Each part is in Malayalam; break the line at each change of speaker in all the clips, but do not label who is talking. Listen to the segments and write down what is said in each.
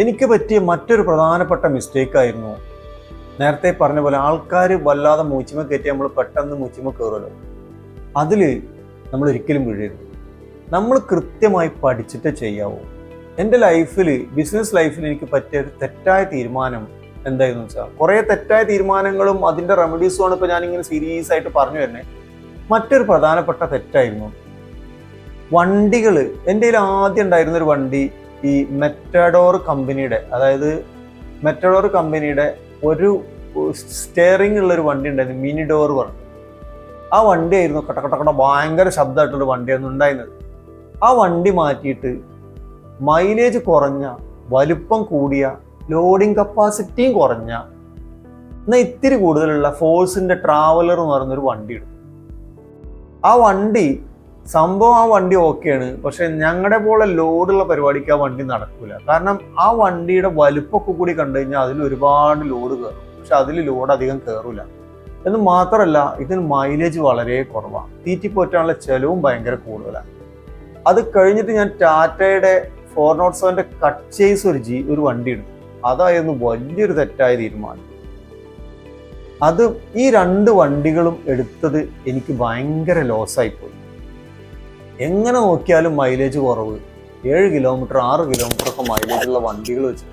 എനിക്ക് പറ്റിയ മറ്റൊരു പ്രധാനപ്പെട്ട മിസ്റ്റേക്ക് ആയിരുന്നു. നേരത്തെ പറഞ്ഞ പോലെ ആൾക്കാർ വല്ലാതെ മൂച്ചിമ കയറ്റി നമ്മൾ പെട്ടെന്ന് മൂച്ചിമ കയറുമല്ലോ അതിൽ നമ്മൾ ഒരിക്കലും വീഴരുത്. നമ്മൾ കൃത്യമായി പഠിച്ചിട്ട് ചെയ്യാവൂ. എന്റെ ലൈഫിൽ ബിസിനസ് ലൈഫിൽ എനിക്ക് പറ്റിയ ഒരു തെറ്റായ തീരുമാനം എന്തായിരുന്നു വെച്ചാൽ കുറേ തെറ്റായ തീരുമാനങ്ങളും അതിന്റെ റെമഡീസുമാണ് ഇപ്പോൾ ഞാനിങ്ങനെ സീരിയസ് ആയിട്ട് പറഞ്ഞു തന്നെ മറ്റൊരു പ്രധാനപ്പെട്ട തെറ്റായിരുന്നു. വണ്ടികൾ എന്റെ കയ്യിൽ ആദ്യം ഉണ്ടായിരുന്നൊരു വണ്ടി ഈ മെറ്റഡോർ കമ്പനിയുടെ അതായത് മെറ്റഡോർ കമ്പനിയുടെ ഒരു സ്റ്റെയറിംഗ് ഉള്ള ഒരു വണ്ടി ഉണ്ടായിരുന്നു മിനി ഡോർ പറഞ്ഞു. ആ വണ്ടി വണ്ടിയായിരുന്നു കട്ടക്കട്ടക്കട ഭയങ്കര ശബ്ദമായിട്ടുള്ള വണ്ടിയായിരുന്നു ഉണ്ടായിരുന്നത്. ആ വണ്ടി മാറ്റിയിട്ട് മൈലേജ് കുറഞ്ഞ വലുപ്പം കൂടിയ ലോഡിംഗ് കപ്പാസിറ്റിയും കുറഞ്ഞ എന്നാൽ ഇത്തിരി കൂടുതലുള്ള ഫോഴ്സിന്റെ ട്രാവലർ എന്ന് പറയുന്നൊരു വണ്ടി എടുത്തു. ആ വണ്ടി സംഭവം ആ വണ്ടി ഓക്കെയാണ്. പക്ഷെ ഞങ്ങളുടെ പോലെ ലോഡുള്ള പരിപാടിക്ക് ആ വണ്ടി നടക്കൂല. കാരണം ആ വണ്ടിയുടെ വലുപ്പമൊക്കെ കൂടി കണ്ടു കഴിഞ്ഞാൽ അതിൽ ഒരുപാട് ലോഡ് കയറും പക്ഷെ അതിൽ ലോഡ് അധികം കയറൂല എന്ന് മാത്രമല്ല ഇതിന് മൈലേജ് വളരെ കുറവാണ് തീറ്റിപ്പോറ്റാനുള്ള ചെലവും ഭയങ്കര കൂടുതലാണ് അത് കഴിഞ്ഞിട്ട് ഞാൻ ടാറ്റയുടെ ഫോർ നോട്ട് സെവന്റെ കട്ട് ചെയ്സ് ഒരു ജി ഒരു വണ്ടി എടുത്തു. അതായിരുന്നു വലിയൊരു തെറ്റായ തീരുമാനം. അത് ഈ രണ്ട് വണ്ടികളും എടുത്തത് എനിക്ക് ഭയങ്കര ലോസ് പോയി. എങ്ങനെ നോക്കിയാലും മൈലേജ് കുറവ്. ഏഴ് കിലോമീറ്റർ ആറ് കിലോമീറ്റർ ഒക്കെ മൈലേജ് ഉള്ള വണ്ടികൾ വെച്ചിട്ട്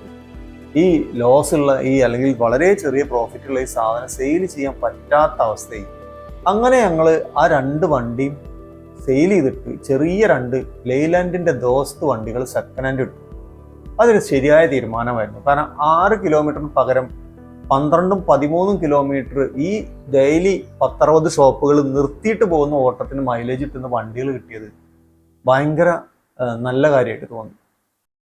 ഈ ലോസ് ഉള്ള ഈ അല്ലെങ്കിൽ വളരെ ചെറിയ പ്രോഫിറ്റ് ഉള്ള ഈ സാധനം സെയിൽ ചെയ്യാൻ പറ്റാത്ത അവസ്ഥയിൽ അങ്ങനെ ഞങ്ങൾ ആ രണ്ട് വണ്ടിയും സെയിൽ ചെയ്തിട്ട് ചെറിയ രണ്ട് ലെയ്ലാൻഡിന്റെ ദോസ്ത് വണ്ടികൾ സെക്കൻഡ് ഹാൻഡ് ഇട്ടു. അതൊരു ശരിയായ തീരുമാനമായിരുന്നു. കാരണം ആറ് കിലോമീറ്ററിന് പകരം പന്ത്രണ്ടും പതിമൂന്നും കിലോമീറ്റർ ഈ ഡെയിലി പത്തറുപത് ഷോപ്പുകൾ നിർത്തിയിട്ട് പോകുന്ന ഓട്ടത്തിന് മൈലേജ് കിട്ടുന്ന വണ്ടികൾ കിട്ടിയത് ഭയങ്കര നല്ല കാര്യമായിട്ട് തോന്നി.